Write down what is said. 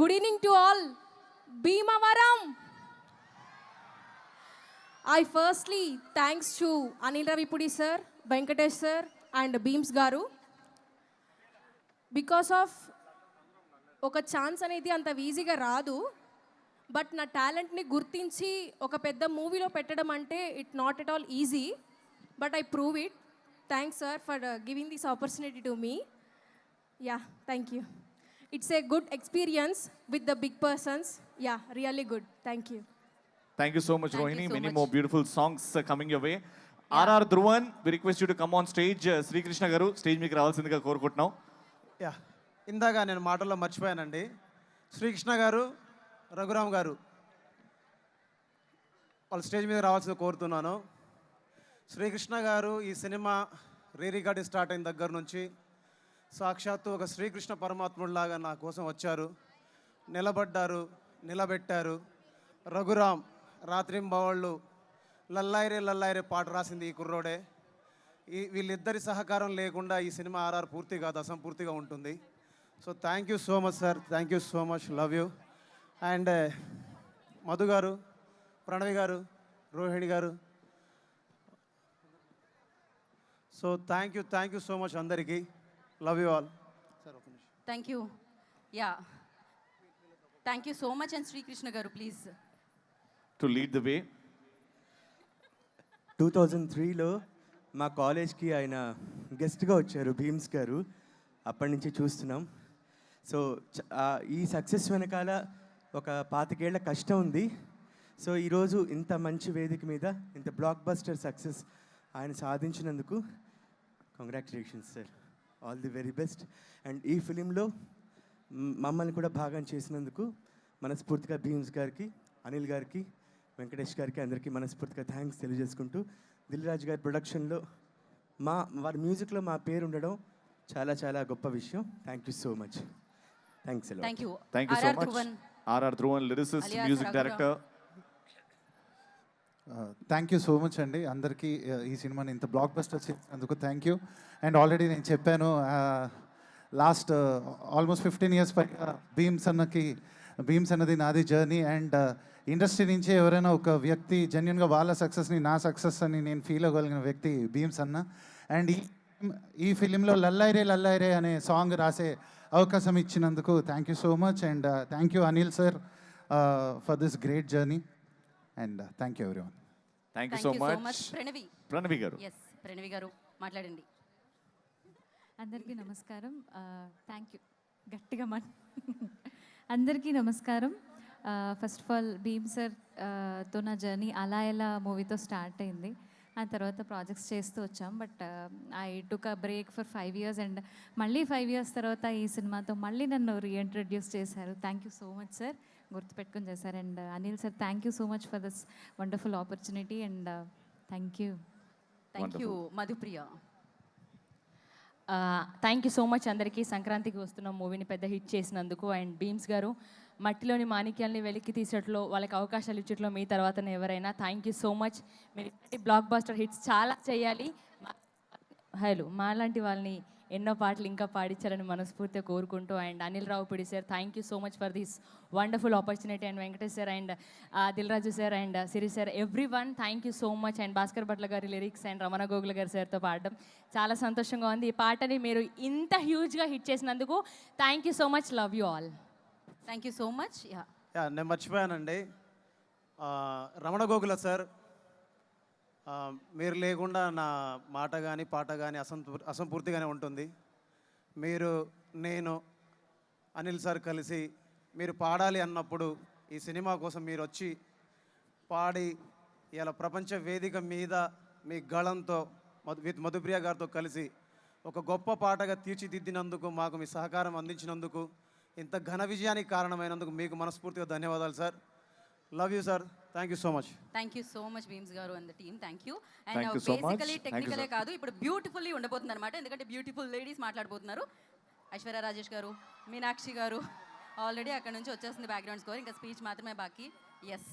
Good evening to all Bhimavaram I firstly thanks to Anil Ravipudi sir Venkatesh sir and Bheems గారు because of ఒక chance అనేది అంత ఈజీగా రాదు. But నా టాలెంట్ని గుర్తించి ఒక పెద్ద మూవీలో పెట్టడం అంటే it not at all easy but I prove it thanks sir for giving this opportunity to me ya thank you it's a good experience with the big persons ya really good thank you Thank you so much, Thank you Rohini. so Many much. more beautiful songs uh, coming your way. RR Dhruvan, we request you to come on stage. Uh, Sri Krishna garu, stage మీకు రావాల్సిందిగా కోరుకుంటున్నాం. Yeah ఇందాక నేను మాటల్లో మర్చిపోయానండి. శ్రీకృష్ణ గారు రఘురామ్ గారు వాళ్ళ స్టేజ్ మీద రావాల్సింది కోరుతున్నాను. శ్రీకృష్ణ గారు ఈ సినిమా రీ రికార్డింగ్ స్టార్ట్ అయిన దగ్గర నుంచి సాక్షాత్తు ఒక శ్రీకృష్ణ పరమాత్ముడిలాగా నా కోసం వచ్చారు. నిలబడ్డారు నిలబెట్టారు. రఘురామ్ రాత్రింబవళ్ళు లల్లాయిరే లల్లాయిరే పాట రాసింది ఈ కుర్రోడే. ఈ వీళ్ళిద్దరి సహకారం లేకుండా ఈ సినిమా ఆర్ఆర్ పూర్తి కాదు అసంపూర్తిగా ఉంటుంది. So thank you so much sir thank you so much love you and Madhu గారు ప్రణవి గారు రోహిణి గారు. So thank you thank you so much అందరికీ. Love you all thank you ya thank you so much and Srikrishna గారు please to lead the way two thousand త్రీలో మా కాలేజ్కి ఆయన గెస్ట్గా వచ్చారు భీమ్స్ గారు. అప్పటి నుంచి చూస్తున్నాం. సో ఈ సక్సెస్ వెనకాల ఒక పాతికేళ్ళ కష్టం ఉంది. సో ఈరోజు ఇంత మంచి వేదిక మీద ఇంత బ్లాక్ బస్టర్ సక్సెస్ ఆయన సాధించినందుకు congratulations sir all the very best and ఈ ఫిలింలో మమ్మల్ని కూడా భాగం చేసినందుకు మనస్ఫూర్తిగా భీమ్స్ గారికి అనిల్ గారికి వెంకటేష్ గారికి అందరికీ మనస్ఫూర్తిగా థ్యాంక్స్ తెలియజేసుకుంటూ దిల్ రాజు గారి ప్రొడక్షన్లో మా వారి మ్యూజిక్లో మా పేరు ఉండడం చాలా చాలా గొప్ప విషయం. Thank you so much thanks thank you thank you so much R R Dhruvan lyricist Alias music. Director thank you so much అండి. అందరికీ uh, ఈ సినిమాని ఇంత బ్లాక్ బస్టర్ చేసినందుకు థ్యాంక్ యూ అండ్ ఆల్రెడీ నేను చెప్పాను లాస్ట్ ఆల్మోస్ట్ ఫిఫ్టీన్ ఇయర్స్ పైగా భీమ్స్ అన్నకి భీమ్స్ అన్నది నాది జర్నీ అండ్ ఇండస్ట్రీ నుంచి ఎవరైనా ఒక వ్యక్తి జెన్యున్గా వాళ్ళ సక్సెస్ని నా సక్సెస్ అని నేను ఫీల్ అవ్వగలిగిన వ్యక్తి భీమ్స్ అన్న. అండ్ ఈ ఈ ఫిలింలో లల్లైరే లల్లైరే అనే సాంగ్ రాసే అవకాశం ఇచ్చినందుకు thank you so much and thank you Anil sir for this great journey and thank you everyone thank you so much Pranavi Pranavi గారు ఎస్ ప్రణవి గారు మాట్లాడండి అందరికీ నమస్కారం. థ్యాంక్ యూ గట్టిగా మన అందరికీ నమస్కారం. ఫస్ట్ ఆఫ్ ఆల్ భీమ్ సార్తో నా జర్నీ అలా ఎలా మూవీతో స్టార్ట్ అయింది. ఆ తర్వాత ప్రాజెక్ట్స్ చేస్తూ వచ్చాం. But I took a break for five years and మళ్ళీ ఫైవ్ ఇయర్స్ తర్వాత ఈ సినిమాతో మళ్ళీ నన్ను రీఇంట్రడ్యూస్ చేశారు. Thank you so much sir గుర్తుపెట్టుకొని చేశారు. And Anil sir thank you so much for this wonderful opportunity and thank you thank you Madhupriya. Thank you so much అందరికీ. సంక్రాంతికి వస్తున్న మూవీని పెద్ద హిట్ చేసినందుకు. అండ్ భీమ్స్ గారు మట్టిలోని మాణిక్యాల్ని వెలికి తీసేట్లో వాళ్ళకి అవకాశాలు ఇచ్చట్లో మీ తర్వాతనే ఎవరైనా. థ్యాంక్ యూ సో మచ్ మీరు బ్లాక్ బాస్టర్ హిట్స్ చాలా చేయాలి. హలో మాలాంటి వాళ్ళని ఎన్నో పాటలు ఇంకా పాడించాలని మనస్ఫూర్తిగా కోరుకుంటూ and Anil Ravipudi sir thank you so much for this wonderful opportunity and Venkatesh sir and Dil Raju sir and Siri sir. Everyone thank you so much and Bhaskar Bhatla గారి lyrics and Ramana Gogula గారి సార్తో పాడడం చాలా సంతోషంగా ఉంది. ఈ పాటని మీరు ఇంత హ్యూజ్గా హిట్ చేసినందుకు thank you so much love you all thank you so much ya ya నేను మర్చిపోయానండి. ఆ, రమణ గోకుల సార్ మీరు లేకుండా నా మాట కానీ పాట కానీ అసంపూర్ అసంపూర్తిగానే ఉంటుంది. మీరు నేను అనిల్ సార్ కలిసి మీరు పాడాలి అన్నప్పుడు ఈ సినిమా కోసం మీరు వచ్చి పాడి ఇలా ప్రపంచ వేదిక మీద మీ గళంతో మధు విత్ మధుప్రియ గారితో కలిసి ఒక గొప్ప పాటగా తీర్చిదిద్దినందుకు మాకు మీ సహకారం అందించినందుకు ఇంత ఘన విజయానికి కారణమైనందుకు మీకు మనస్ఫూర్తిగా ధన్యవాదాలు sir. Love you sir thank you so much thank you so much Bheems గారు and the team thank you Thank and you so much. Basically Thank you, టెక్నికలే sir. కాదు ఇప్పుడు బ్యూటిఫుల్లీ ఉండబోతుంది అనమాట ఎందుకంటే బ్యూటిఫుల్ లేడీస్ మాట్లాడబోతున్నారు. ఐశ్వర్య రాజేష్ గారు మీనాక్షి గారు ఆల్రెడీ అక్కడ నుంచి వచ్చేస్తుంది బ్యాక్గ్రౌండ్ స్కోర్ ఇంకా స్పీచ్ మాత్రమే బాకీ. ఎస్